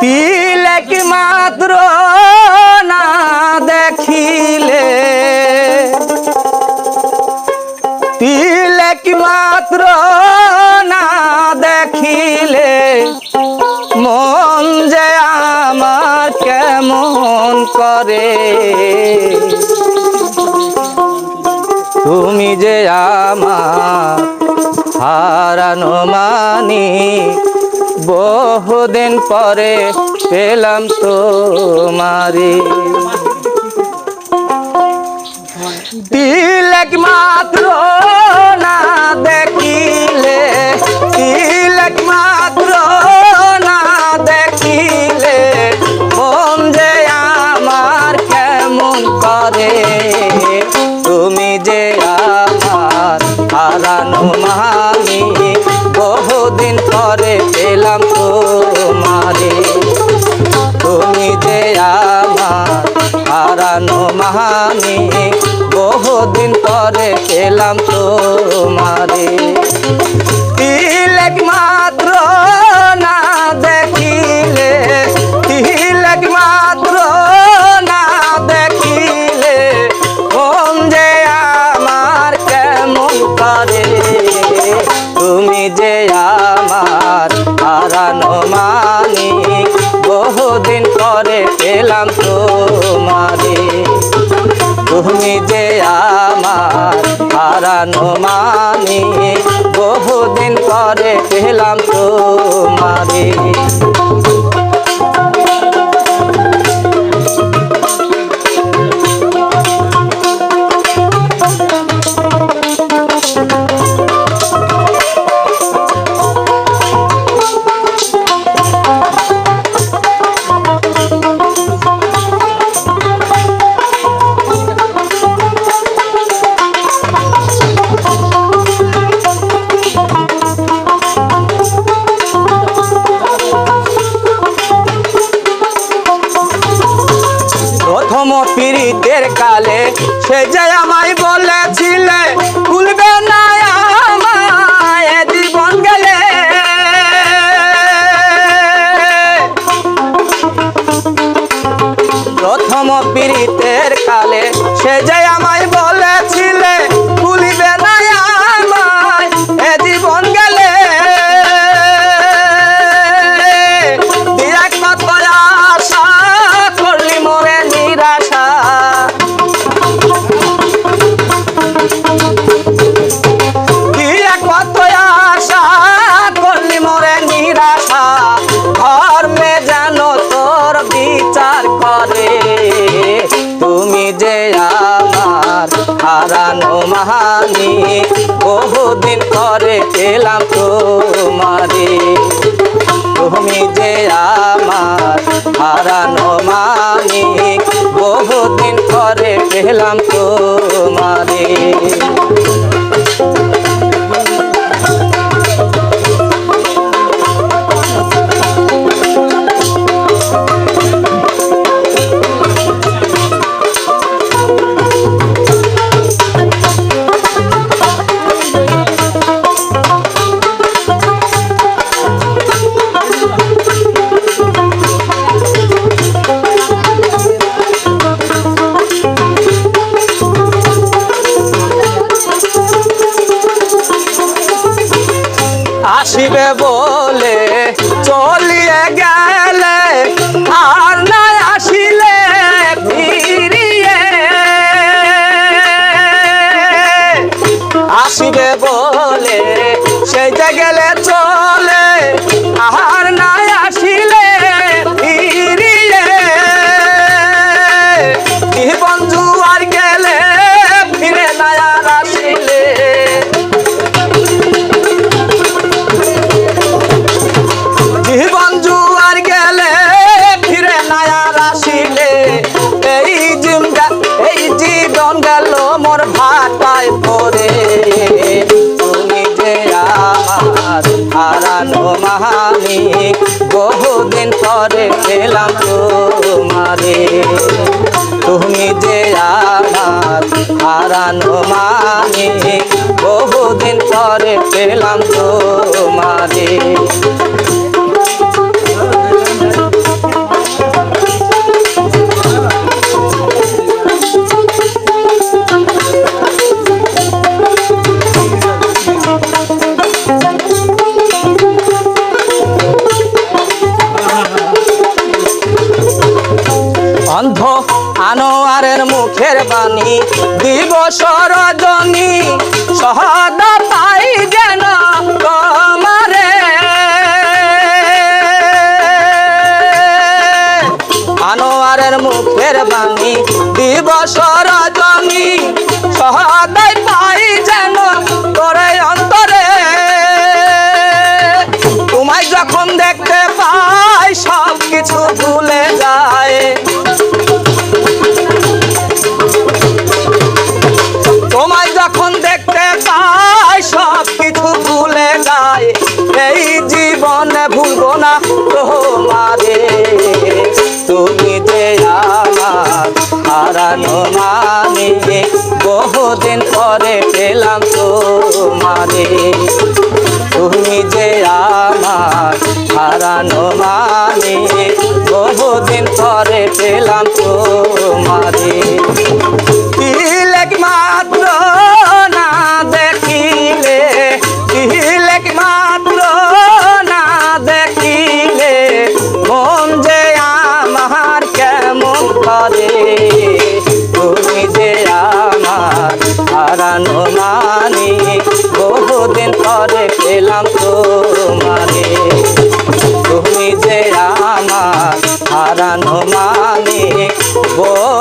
তিলেক মাত্র না দেখিলে। তিলেক মাত্র না দেখিলে। মন যে আমার কেমন করে। তুমি যে আমার হারানো মানি বহুদিন পরে পেলাম তোমারি। তিলক মাত্র না দেখিলে তিলক মাত্র না দেখিলে, মন যে আমার কেমন করে। তুমি যে আমার হারানো মানি পেলাম তোমারে। তিলক মাত্র না দেখিলে, তিলক মাত্র না দেখিলে, মন যে আমার কেমন করে। তুমি যে আমার হারানো মানি বহুদিন পরে পেলাম তোমারে। তুমি যে আমার হারানো মানি বহুদিন পরে পেলাম তোমারে। পীড়িতের কালে সে যে আমায় বলেছিলে হারানো মাহানি বহুদিন পরে পেলাম তোমারে। তুমি যে আমার হারানো মানিক বহুদিন পরে পেলাম তোমারে। আসিবে বলে চলিয়ে গেলে বহুদিন পরে পেলাম তোমারে। তুমি যে আমার হারানো মানে বহুদিন পরে পেলাম তোমারে। আনোয়ারের মুখের বাণী দিবস রজনী সহদ পাই যেন কমারে আনোয়ারের মুখের বাণী দিবস রজনী সহদাই পাই যেন তোরে অন্তরে। তোমায় যখন দেখতে পাই সব কিছু ভুলে হারানো মানে বহুদিন পরে পেলাম তোমারে। তুমি যে আমার হারানো মানে বহুদিন পরে পেলাম তোমারে। হারানো মানে? বহুদিন